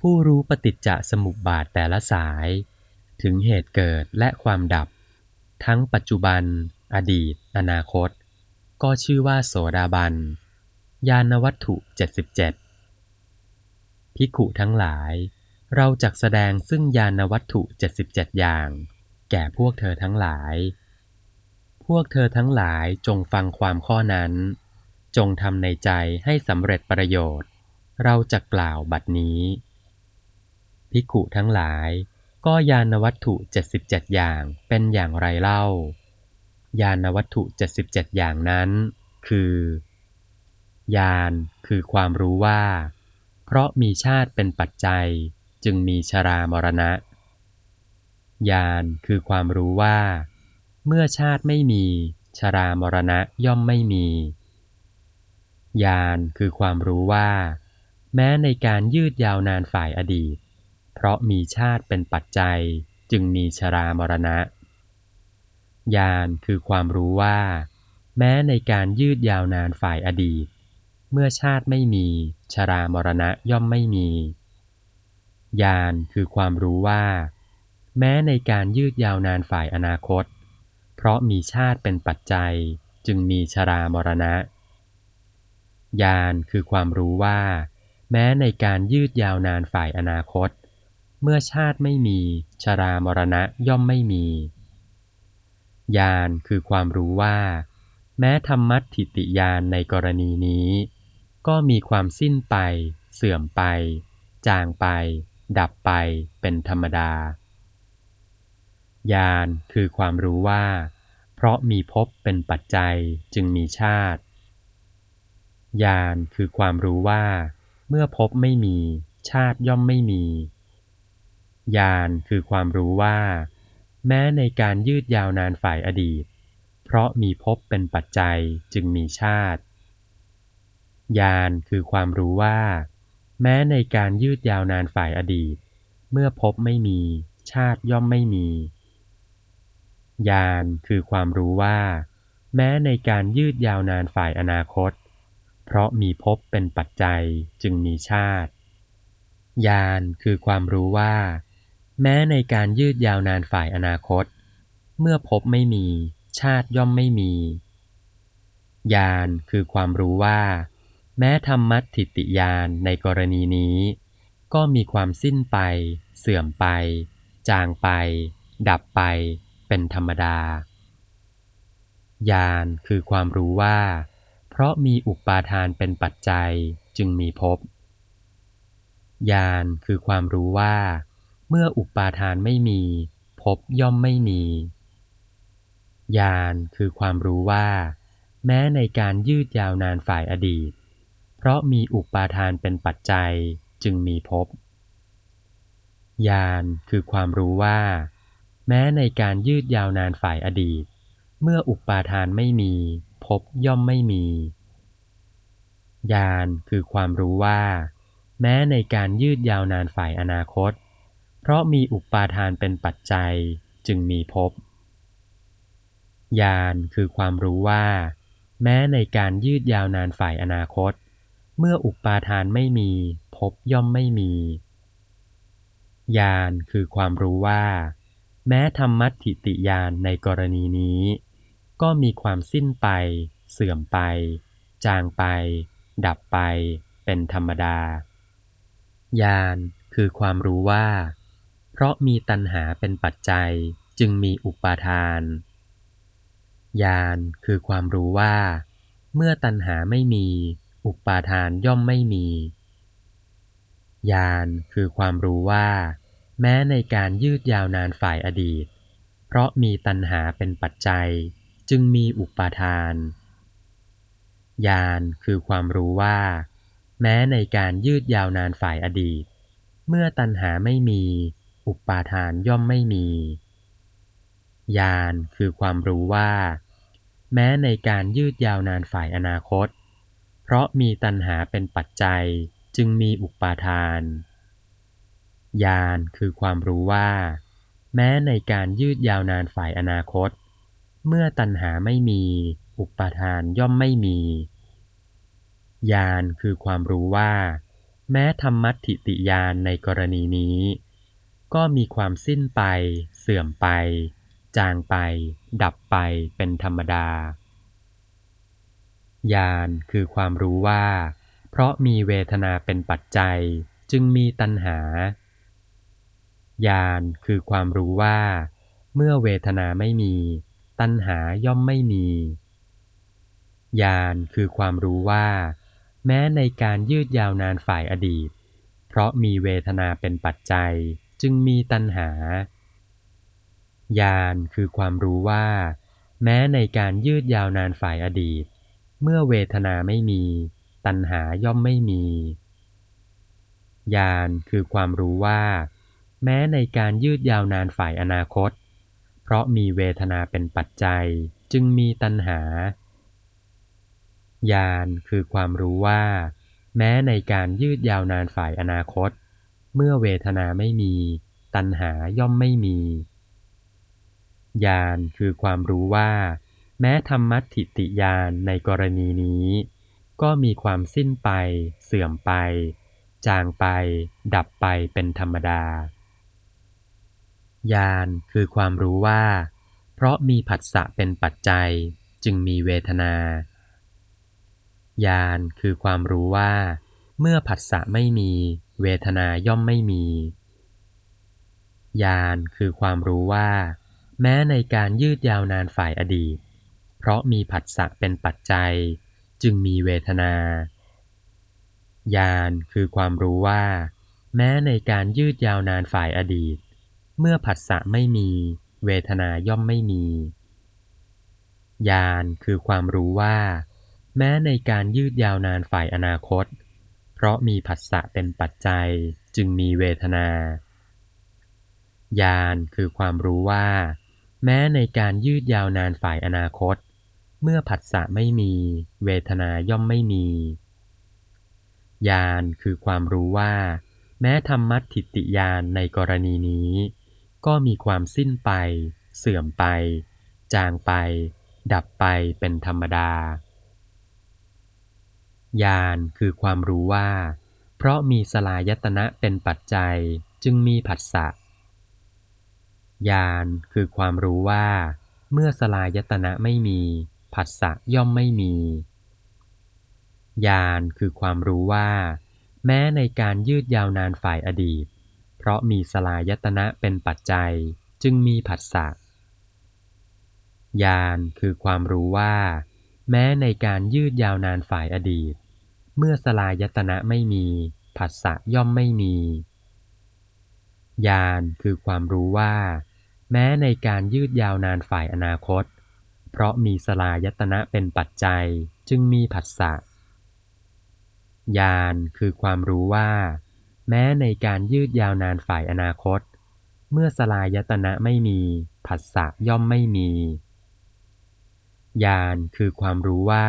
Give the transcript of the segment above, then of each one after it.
ผู้รู้ปฏิจจสมุปบาทแต่ละสาย ถึงเหตุเกิดและความดับ ทั้งปัจจุบัน อดีต อนาคต ก็ชื่อว่าโสดาบัน ญาณวัตถุ 77ภิกขุทั้งหลาย เราจักแสดงซึ่งญาณวัตถุ 77 อย่าง แก่พวกเธอทั้งหลาย พวกเธอทั้งหลายจงฟังความข้อนั้น จงทำในใจให้สำเร็จประโยชน์ เราจะกล่าวบัดนี้ ภิกขุทั้งหลาย ก็ญาณวัตถุ 77 อย่างเป็นอย่างไรเล่าญาณวัตถุ 77 อย่างนั้น คือญาณคือความรู้ว่า เพราะมีชาติเป็นปัจจัยจึงมีชรามรณะญาณคือความรู้ว่า เมื่อชาติไม่มีชรามรณะย่อมไม่มีญาณคือความรู้ว่า แม้ในการยืดยาวนานฝ่ายอดีต เพราะมีชาติเป็นปัจจัยจึงมีชรามรณะ ญาณคือความรู้ว่า แม้ในการยืดยาวนานฝ่ายอดีต เมื่อชาติไม่มีชรามรณะย่อมไม่มี ญาณคือความรู้ว่า แม้ในการยืดยาวนานฝ่ายอนาคต เพราะมีชาติเป็นปัจจัยจึงมีชรามรณะ ญาณคือความรู้ว่า แม้ในการยืดยาวนานฝ่ายอนาคต เมื่อชาติไม่มี ชรามรณะย่อมไม่มี ญาณคือความรู้ว่า แม้ธรรมัตถิติญาณในกรณีนี้ ก็มีความสิ้นไป เสื่อมไป จางไป ดับไปเป็นธรรมดา ญาณคือความรู้ว่า เพราะมีภพเป็นปัจจัยจึงมีชาติ ญาณคือความรู้ว่า เมื่อภพไม่มี ชาติย่อมไม่มี ญาณคือความรู้ว่า แม้ในการยืดยาวนานฝ่ายอดีต เพราะมีภพเป็นปัจจัยจึงมีชาติ ญาณคือความรู้ว่า แม้ในการยืดยาวนานฝ่ายอดีต เมื่อภพไม่มีชาติย่อมไม่มี ญาณคือความรู้ว่า แม้ในการยืดยาวนานฝ่ายอนาคต เพราะมีภพเป็นปัจจัยจึงมีชาติญาณคือความรู้ว่า แม้ในการยืดยาวนานฝ่ายอนาคต เมื่อภพไม่มี ชาติย่อมไม่มีญาณคือความรู้ว่า แม้ธรรมัตถิติญาณในกรณีนี้ ก็มีความสิ้นไป เสื่อมไป จางไป ดับไป เป็นธรรมดาญาณคือความรู้ว่า เพราะมีอุปาทานเป็นปัจจัยจึงมีภพญาณคือความรู้ว่า เมื่ออุปาทานไม่มีภพย่อมไม่มี ญาณคือความรู้ว่า แม้ในการยืดยาวนานฝ่ายอดีต เพราะมีอุปาทานเป็นปัจจัยจึงมีภพญาณคือความรู้ว่า แม้ในการยืดยาวนานฝ่ายอดีต เมื่ออุปาทานไม่มีภพย่อมไม่มีญาณคือความรู้ว่า แม้ในการยืดยาวนานฝ่ายอนาคต ราะมีอุปาทานเป็นปัจจัยจึงมีภพญาณคือความรู้ว่า แม้ในการยืดยาวนานฝ่ายอนาคต เมื่ออุปาทานไม่มีภพย่อมไม่มีญาณคือความรู้ว่า แม้ธรรมัตถิติญาณในกรณีนี้ ก็มีความสิ้นไป เสื่อมไป จางไป ดับไป เป็นธรรมดาญาณคือความรู้ว่า เพราะมีตัณหาเป็นปัจจัยจึงมีอุปาทาน ญาณคือความรู้ว่า เมื่อตัณหาไม่มี อุปาทานย่อมไม่มี ญาณคือความรู้ว่า แม้ในการยืดยาวนานฝ่ายอดีต เพราะมีตัณหาเป็นปัจจัย จึงมีอุปาทาน ญาณคือความรู้ว่า แม้ในการยืดยาวนานฝ่ายอดีต เมื่อตัณหาไม่มี อุปาทานย่อมไม่มีญาณคือความรู้ว่า แม้ในการยืดยาวนานฝ่ายอนาคต เพราะมีตัณหาเป็นปัจจัยจึงมีอุปาทานญาณคือความรู้ว่า แม้ในการยืดยาวนานฝ่ายอนาคต เมื่อตัณหาไม่มีอุปาทานย่อมไม่มีญาณคือความรู้ว่า แม้ธรรมัตถิติยานในกรณีนี้ ก็มีความสิ้นไป เสื่อมไป จางไป ดับไปเป็นธรรมดา ญาณคือความรู้ว่า เพราะมีเวทนาเป็นปัจจัยจึงมีตัณหา ญาณคือความรู้ว่า เมื่อเวทนาไม่มี ตัณหาย่อมไม่มี ญาณคือความรู้ว่า แม้ในการยืดยาวนานฝ่ายอดีต เพราะมีเวทนาเป็นปัจจัย จึงมีตัณหา ญาณคือความรู้ว่า แม้ในการยืดยาวนานฝ่ายอดีต เมื่อเวทนาไม่มี ตัณหาย่อมไม่มี ญาณคือความรู้ว่า แม้ในการยืดยาวนานฝ่ายอนาคต เพราะมีเวทนาเป็นปัจจัยจึงมีตัณหา ญาณคือความรู้ว่า แม้ในการยืดยาวนานฝ่ายอนาคต เมื่อเวทนาไม่มี ตัณหาย่อมไม่มีญาณคือความรู้ว่า แม้ธรรมัติติญาณในกรณีนี้ ก็มีความสิ้นไป เสื่อมไป จางไป ดับไปเป็นธรรมดาญาณคือความรู้ว่า เพราะมีผัสสะเป็นปัจจัย จึงมีเวทนาญาณคือความรู้ว่า เมื่อผัสสะไม่มี เวทนาย่อมไม่มีญาณคือความรู้ว่า แม้ในการยืดยาวนานฝ่ายอดีต เพราะมีผัสสะเป็นปัจจัย จึงมีเวทนาญาณคือความรู้ว่า แม้ในการยืดยาวนานฝ่ายอดีต เมื่อผัสสะไม่มี เวทนาย่อมไม่มีญาณคือความรู้ว่า แม้ในการยืดยาวนานฝ่ายอนาคต เพราะมีผัสสะเป็นปัจจัยจึงมีเวทนา ญาณคือความรู้ว่า แม้ในการยืดยาวนานฝ่ายอนาคต เมื่อผัสสะไม่มีเวทนาย่อมไม่มี ญาณคือความรู้ว่า แม้ธรรมัตถิติญาณในกรณีนี้ ก็มีความสิ้นไป เสื่อมไป จางไป ดับไปเป็นธรรมดา ญาณคือความรู้ว่า เพราะมีสลายตนะเป็นปัจจัยจึงมีผัสสะญาณคือความรู้ว่า เมื่อสลายตนะไม่มี ผัสสะย่อมไม่มีญาณคือความรู้ว่า แม้ในการยืดยาวนานฝ่ายอดีต เพราะมีสลายตนะเป็นปัจจัยจึงมีผัสสะญาณคือความรู้ว่า แม้ในการยืดยาวนานฝ่ายอดีต เมื่อสลายตนะไม่มี ผัสสะย่อมไม่มี ญาณคือความรู้ว่า แม้ในการยืดยาวนานฝ่ายอนาคต เพราะมีสลายตนะเป็นปัจจัยจึงมีผัสสะญาณคือความรู้ว่า แม้ในการยืดยาวนานฝ่ายอนาคต เมื่อสลายตนะไม่มี ผัสสะย่อมไม่มี ญาณคือความรู้ว่า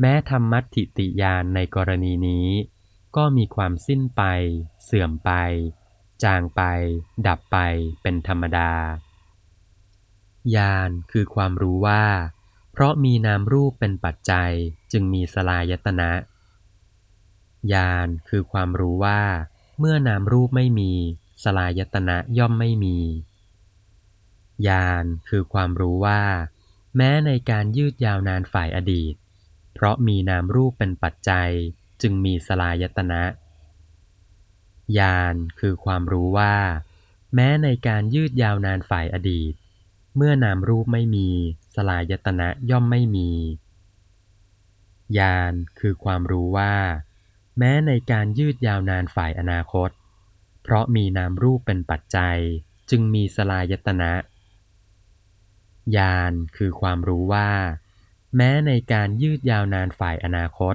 แม้ธรรมัตถิติญาณในกรณีนี้ ก็มีความสิ้นไป เสื่อมไป จางไป ดับไปเป็นธรรมดาญาณคือความรู้ว่า เพราะมีนามรูปเป็นปัจจัยจึงมีสลายตนะญาณคือความรู้ว่า เมื่อนามรูปไม่มีสลายตนะย่อมไม่มีญาณคือความรู้ว่า แม้ในการยืดยาวนานฝ่ายอดีต เพราะมีนามรูปเป็นปัจจัยจึงมีสลายตนะญาณคือความรู้ว่า แม้ในการยืดยาวนานฝ่ายอดีต เมื่อนามรูปไม่มีสลายตนะย่อมไม่มีญาณคือความรู้ว่า แม้ในการยืดยาวนานฝ่ายอนาคต เพราะมีนามรูปเป็นปัจจัย จึงมีสลายตนะญาณคือความรู้ว่า แม้ในการยืดยาวนานฝ่ายอนาคต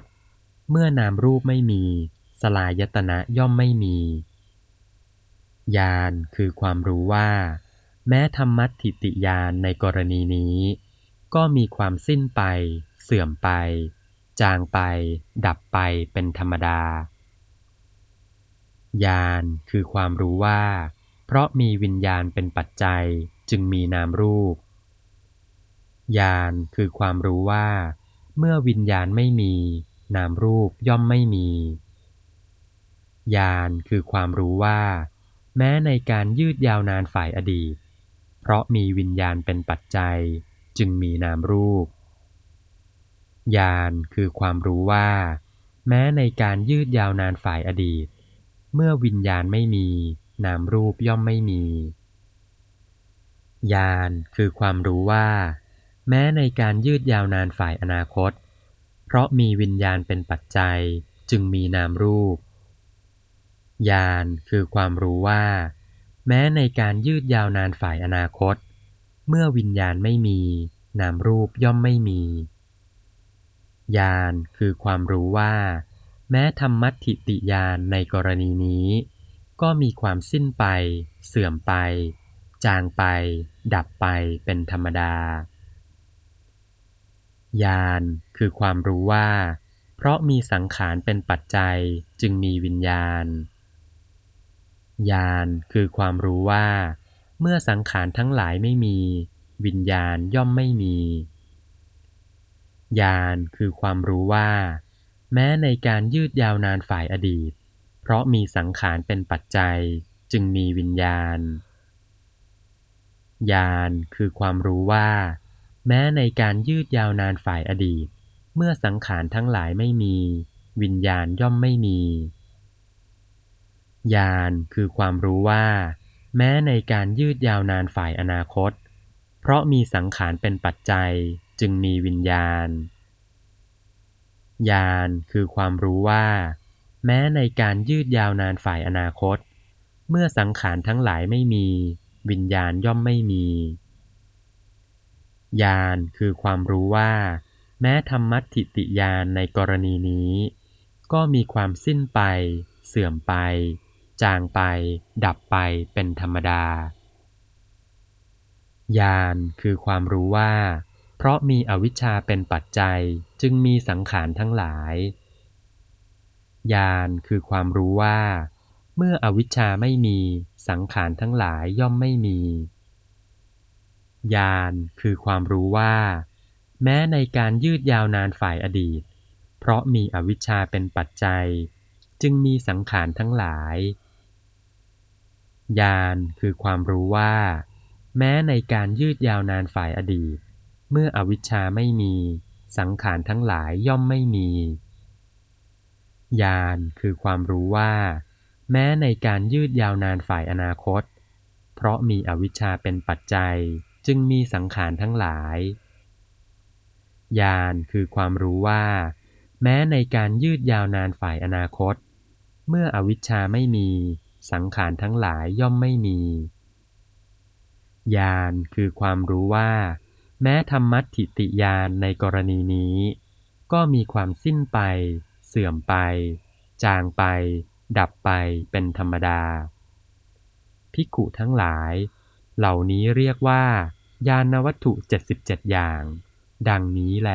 เมื่อนามรูปไม่มี สลายตนะย่อมไม่มีญาณคือความรู้ว่า แม้ธรรมัตถิติญาณในกรณีนี้ ก็มีความสิ้นไป เสื่อมไป จางไป ดับไปเป็นธรรมดาญาณคือความรู้ว่า เพราะมีวิญญาณเป็นปัจจัยจึงมีนามรูป ญาณคือความรู้ว่า เมื่อวิญญาณไม่มี นามรูปย่อมไม่มี ญาณคือความรู้ว่า แม้ในการยืดยาวนานฝ่ายอดีต เพราะมีวิญญาณเป็นปัจจัย จึงมีนามรูป ญาณคือความรู้ว่า แม้ในการยืดยาวนานฝ่ายอดีต เมื่อวิญญาณไม่มี นามรูปย่อมไม่มีญาณคือความรู้ว่า แม้ในการยืดยาวนานฝ่ายอนาคต เพราะมีวิญญาณเป็นปัจจัยจึงมีนามรูป ญาณคือความรู้ว่า แม้ในการยืดยาวนานฝ่ายอนาคต เมื่อวิญญาณไม่มี นามรูปย่อมไม่มี ญาณคือความรู้ว่า แม้ธรรมัตถิติญาณในกรณีนี้ ก็มีความสิ้นไป เสื่อมไป จางไป ดับไปเป็นธรรมดา ญาณ คือความรู้ว่า เพราะมีสังขารเป็นปัจจัยจึงมีวิญญาณ ญาณ คือความรู้ว่า เมื่อสังขารทั้งหลายไม่มี วิญญาณย่อมไม่มี ญาณ คือความรู้ว่า แม้ในการยืดยาวนานฝ่ายอดีต เพราะมีสังขารเป็นปัจจัยจึงมีวิญญาณ ญาณ คือความรู้ว่า แม้ในการยืดยาวนานฝ่ายอดีต เมื่อสังขารทั้งหลายไม่มี วิญญาณย่อมไม่มีญาณคือความรู้ว่า แม้ในการยืดยาวนานฝ่ายอนาคต เพราะมีสังขารเป็นปัจจัยจึงมีวิญญาณญาณคือความรู้ว่า แม้ในการยืดยาวนานฝ่ายอนาคต เมื่อสังขารทั้งหลายไม่มี วิญญาณย่อมไม่มี ญาณคือความรู้ว่า แม้ธรรมัตถิติญาณในกรณีนี้ ก็มีความสิ้นไป เสื่อมไป จางไป ดับไปเป็นธรรมดาญาณคือความรู้ว่า เพราะมีอวิชชาเป็นปัจจัยจึงมีสังขารทั้งหลายญาณคือความรู้ว่า เมื่ออวิชชาไม่มีสังขารทั้งหลายย่อมไม่มี ญาณคือความรู้ว่า แม้ในการยืดยาวนานฝ่ายอดีต เพราะมีอวิชชาเป็นปัจจัย จึงมีสังขารทั้งหลาย ญาณคือความรู้ว่า แม้ในการยืดยาวนานฝ่ายอดีต เมื่ออวิชชาไม่มี สังขารทั้งหลายย่อมไม่มีญาณคือความรู้ว่า แม้ในการยืดยาวนานฝ่ายอนาคต เพราะมีอวิชชาเป็นปัจจัย จึงมีสังขารทั้งหลาย ญาณคือความรู้ว่า แม้ในการยืดยาวนานฝ่ายอนาคต เมื่ออวิชชาไม่มีสังขารทั้งหลายย่อมไม่มีญาณคือความรู้ว่า แม้ธรรมัตถิติญาณในกรณีนี้ ก็มีความสิ้นไป เสื่อมไป จางไป ดับไปเป็นธรรมดา ภิกขุทั้งหลาย เหล่านี้เรียกว่า ญาณวัตถุ 77 อย่าง ดังนี้แล